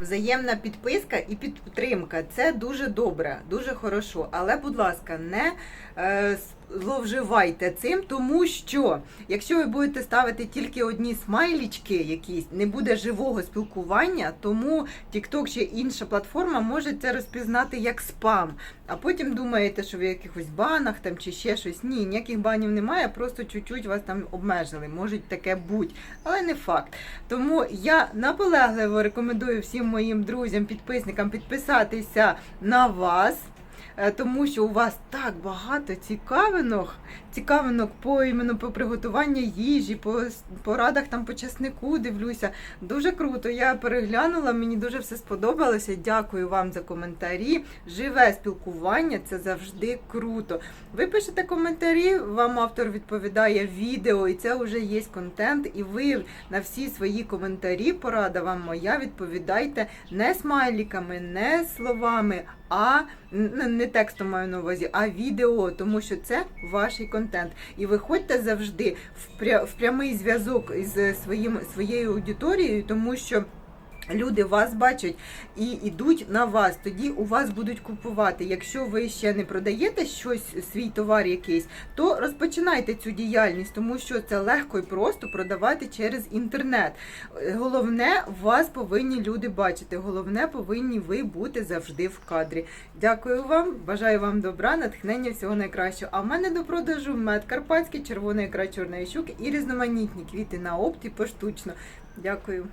Взаємна підписка і підтримка це дуже добре, дуже хорошо. Але, будь ласка, не е, зловживайте цим, тому що якщо ви будете ставити тільки одні смайлічки, якісь не буде живого спілкування, тому TikTok чи інша платформа може це розпізнати як спам. А потім думаєте, що ви в якихось банах там чи ще щось. Ні, ніяких банів немає, просто чуть-чуть вас там обмежили. Може таке бути, але не факт. Тому я наполегливо рекомендую всім моїм друзям, підписникам підписатися на вас. Е, Тому що у вас так багато цікавинок, цікавинок по іменно по приготуванню їжі, по порадах там по часнику дивлюся. Дуже круто. Я переглянула, мені дуже все сподобалося. Дякую вам за коментарі. Живе спілкування це завжди круто. Ви пишете коментарі, вам автор відповідає відео, і це вже є контент. І ви на всі свої коментарі, порада вам моя, відповідайте не смайліками, не словами, а н- не текстом маю на увазі, а відео, тому що це ваш контент. І виходьте завжди в прямий зв'язок із своїм своєю аудиторією, тому що. Люди вас бачать і йдуть на вас. Тоді у вас будуть купувати. Якщо ви ще не продаєте щось, свій товар якийсь, то розпочинайте цю діяльність, тому що це легко і просто продавати через інтернет. Головне, вас повинні люди бачити. Головне, повинні ви бути завжди в кадрі. Дякую вам, бажаю вам добра, натхнення, всього найкращого. А в мене до продажу мед карпатський, червона ікра чорної щуки і різноманітні квіти на опті поштучно. Дякую.